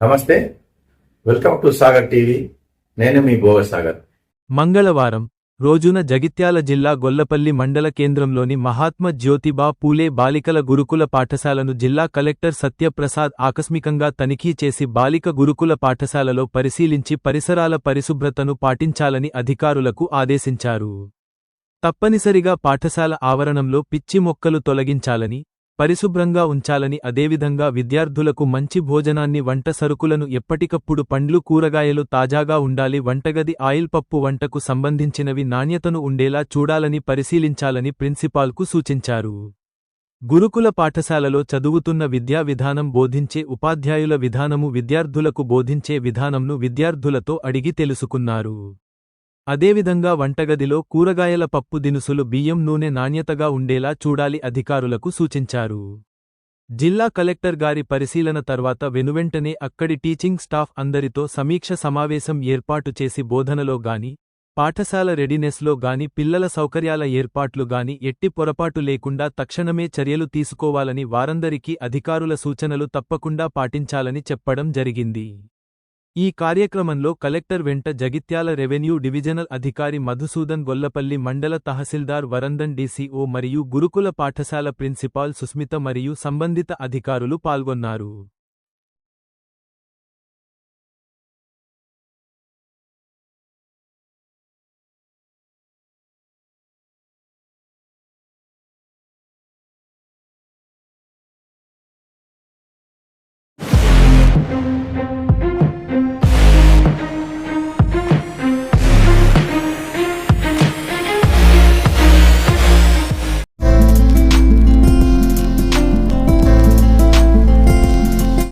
నమస్తే welcome to Sagar TV. నేను మీ గోవ సాగర్. మంగళవారం రోజున జగిత్యాల జిల్లా గొల్లపల్లి మండల కేంద్రంలోని మహాత్మా జ్యోతిబా పూలే బాలికల గురుకుల పాఠశాలను జిల్లా కలెక్టర్ సత్యప్రసాద్ ఆకస్మికంగా తనిఖీ చేసి బాలిక గురుకుల పాఠశాలలో పరిశీలించి పరిసరాల పరిశుభ్రతను పాటించాలని అధికారులకు ఆదేశించారు. తప్పనిసరిగా పాఠశాల ఆవరణంలో పిచ్చి మొక్కలు తొలగించాలని పరిశుభ్రంగా ఉంచాలని అదేవిధంగా విద్యార్థులకు మంచి భోజనాన్ని వంట సరుకులను ఎప్పటికప్పుడు పండ్లు కూరగాయలు తాజాగా ఉండాలి వంటగది ఆయిల్ పప్పు వంటకు సంబంధించినవి నాణ్యతను ఉండేలా చూడాలని పరిశీలించాలని ప్రిన్సిపాల్కు సూచించారు. గురుకుల పాఠశాలలో చదువుతున్న విద్యా విధానం బోధించే ఉపాధ్యాయుల విధానము విద్యార్థులకు బోధించే విధానంను విద్యార్థులతో అడిగి తెలుసుకున్నారు. అదేవిధంగా వంటగదిలో కూరగాయల పప్పు దినుసులు బియ్యం నూనె నాణ్యతగా ఉండేలా చూడాలి అధికారులకు సూచించారు. జిల్లా కలెక్టర్ గారి పరిశీలన తర్వాత వెనువెంటనే అక్కడి టీచింగ్ స్టాఫ్ అందరితో సమీక్ష సమావేశం ఏర్పాటు చేసి బోధనలో గాని పాఠశాల రెడీనెస్లో గాని పిల్లల సౌకర్యాల ఏర్పాట్లు గాని ఎట్టి పొరపాటు లేకుండా తక్షణమే చర్యలు తీసుకోవాలని వారందరికీ అధికారుల సూచనలు తప్పకుండా పాటించాలని చెప్పడం జరిగింది. ఈ కార్యక్రమంలో కలెక్టర్ వెంట జగిత్యాల రెవెన్యూ డివిజనల్ అధికారి మధుసూదన్ గొల్లపల్లి మండల తహసీల్దార్ వరందన్ డీసీఓ మరియు గురుకుల పాఠశాల ప్రిన్సిపాల్ సుస్మిత మరియు సంబంధిత అధికారులు పాల్గొన్నారు.